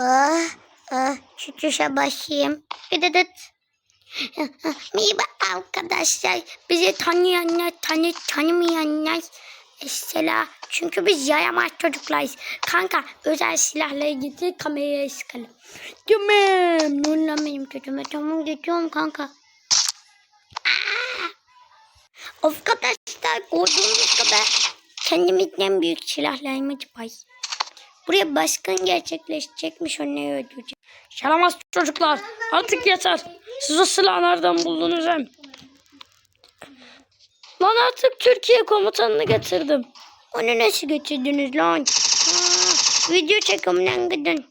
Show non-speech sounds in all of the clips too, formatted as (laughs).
Ah, ah, şu tuşa basayım. Dıdıdıt. (laughs) Merhaba arkadaşlar. Bizi tanıyanlar, tanı, tanımayanlar. Mesela çünkü biz yaramaz çocuklarız. Kanka özel silahları getir kameraya sıkalım. Tamam. Lan benim çocuğuma? Tamam geçiyorum kanka. Aa! Arkadaşlar gördüğünüz gibi kendimizden büyük silahlarımız var. Buraya baskın gerçekleşecekmiş onları öldüreceğim. Yaramaz çocuklar. Artık yeter. Siz o silahı nereden buldunuz hem? Lan artık Türkiye komutanını getirdim. Onu nasıl götürdünüz lan? Aa, video çekiminden gidin.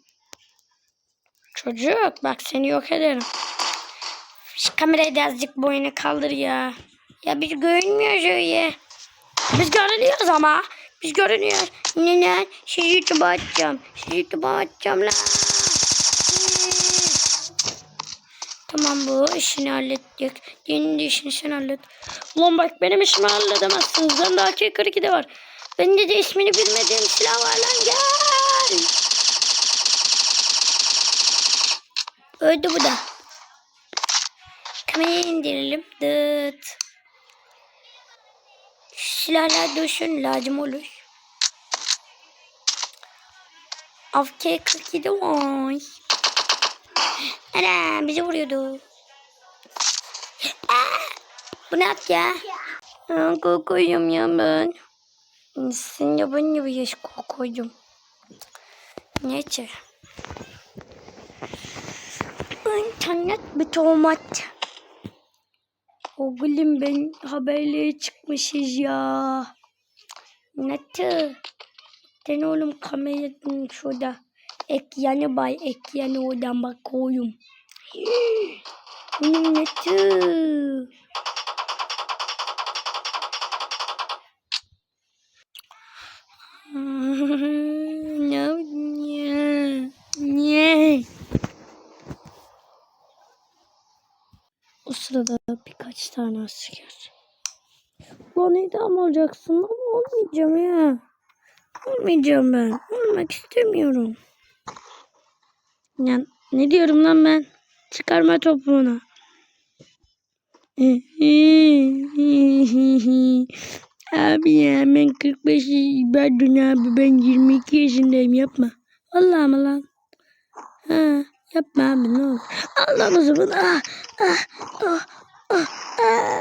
Çocuk bak seni yok ederim. Şu kamerayı da azıcık boyunu kaldır ya. Ya biz görünmüyoruz öyle. Biz görünüyoruz ama. Biz görünüyoruz. Neden? Sizi YouTube'a atacağım. Sizi YouTube'a atacağım lan. Tamam bu işini hallettik. De işini sen hallet. Ulan bak benim işimi halledemezsiniz. Bende AK-42 de var. Bende de ismini bilmediğim silah var lan gel. Öldü bu da. Kamerayı indirelim. Dıt. Silahlar dursun lazım olur. Avke 47 var. Ana bizi vuruyordu. Bu ne yaptı ya? Aa, ya ben. Sen de ben bir yaş korkuyorum. Neyse. İnternet bir tomat. Oğlum ben haberliğe çıkmışız ya. Nasıl? Sen oğlum kameranın şurada. Ek yanı bay, ek yanı oradan bakıyorum. Benim nasıl? no, niye? Niye? O sırada birkaç tane asker. Ulan idam olacaksın ama olmayacağım ya. Olmayacağım ben. Olmak istemiyorum. Ya, ne diyorum lan ben? Çıkarma topuğunu. (laughs) abi ya ben 45 pardon abi ben 22 yaşındayım yapma. Vallahi mı lan? Ha, yapma abi ne olur. Al lan o zaman. Ah, ah, ah, ah, ah.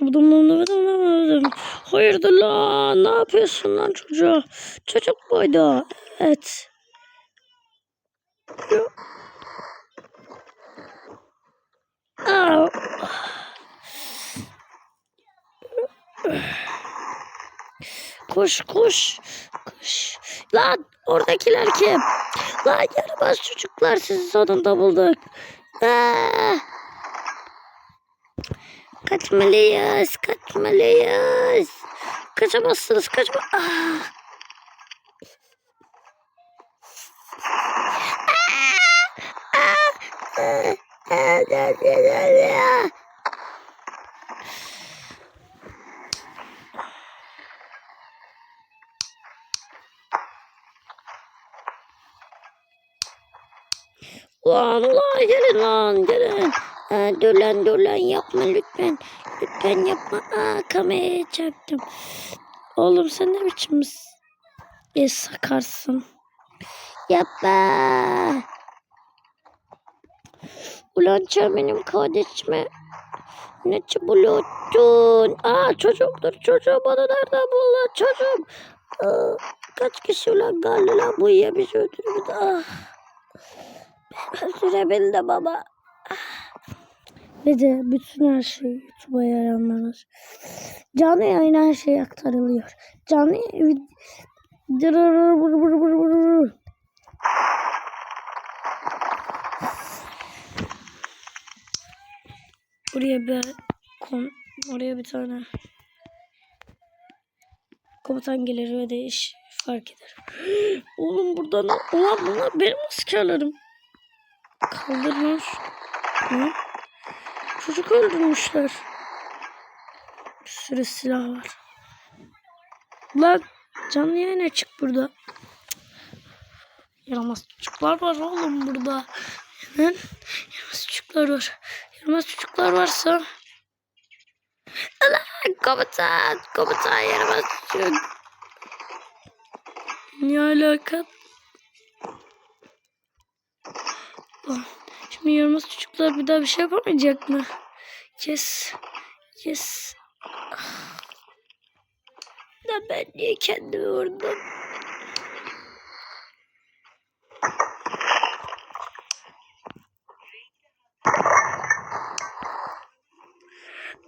Durdum durdum durdum durdum. Hayırdır lan? Ne yapıyorsun lan çocuğa? Çocuk buydu. Evet. Ya. Au. Koş koş. Koş. Lan oradakiler kim? Lan yaramaz çocuklar sizi sonunda bulduk. Aa. Kaçmalıyız, kaçmalıyız. Kaçamazsınız, kaçma. Ah. Ah, ah, ah, ah, ah, ah. Ulan gelin lan gelin. Aa, dur lan dur lan yapma lütfen. Lütfen yapma. Aa, kameraya çarptım. Oğlum sen ne biçim bir sakarsın. Yapma. Ulan sen benim kardeşime ne çabuluttun? Aa çocuğumdur çocuğum bana nereden buldun çocuğum? Aa, kaç kişi ulan galli lan bu ya bizi öldürüyordu. Ah. Ben öldürebildim ama. Ve de bütün her şey YouTube'a yayınlanır. Canlı yayın her şey aktarılıyor. Canlı. Buraya bir kon, oraya bir tane komutan gelir ve de iş fark eder. (gasps) Oğlum burada ne? Ulan bunlar benim askerlerim. Kaldır lan şu- Hı? Çocuk öldürmüşler. Bir sürü silah var. Lan canlı yayın açık burada. Yaramaz çocuklar var oğlum burada. Hemen yaramaz çocuklar var. Yaramaz çocuklar varsa. Allah komutan komutan yaramaz çocuk. Ne alaka? Lan, Şimdi yaramaz çocuklar bir daha bir şey yapamayacak mı? Yes. Yes. Da ben niye kendimi vurdum?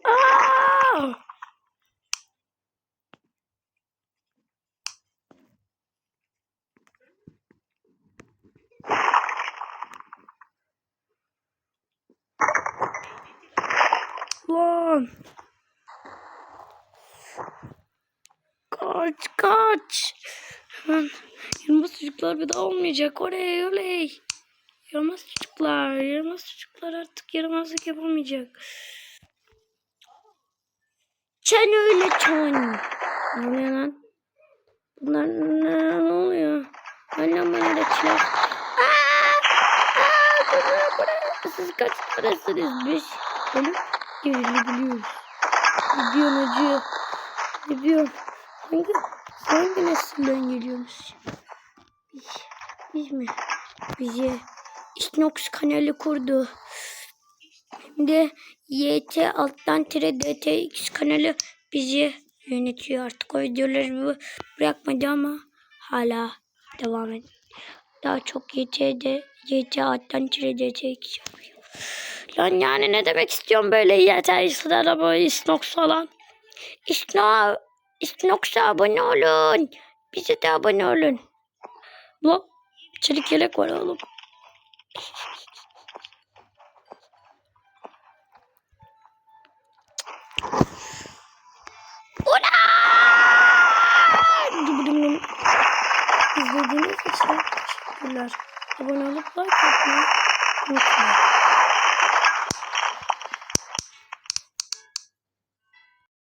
Aa! Lan. Kaç kaç. Yaramaz çocuklar bir daha olmayacak. Oley oley. Yaramaz çocuklar. Yaramaz çocuklar artık yaramazlık yapamayacak. Çen öyle çen. Ne lan? Bunlar ne, ne oluyor? Annem bana da çiler. Aa! Aa! Buraya, buraya. Siz kaç tanesiniz biz? Ölüp gerilebiliyoruz. Ne diyorsun acı? Hangi, hangi nesilden geliyorsunuz? Biz, biz mi? Bizi Xnox kanalı kurdu. De YT alttan tire DTX kanalı bizi yönetiyor artık. O videoları bırakmadı ama hala devam ediyor. Daha çok YT'de YT alttan tire DTX yapıyor. Lan yani ne demek istiyorum böyle YT sıralama Xnox falan. Xnox, Xnox'a abone olun. Bize de abone olun. Bu çelik yelek var oğlum.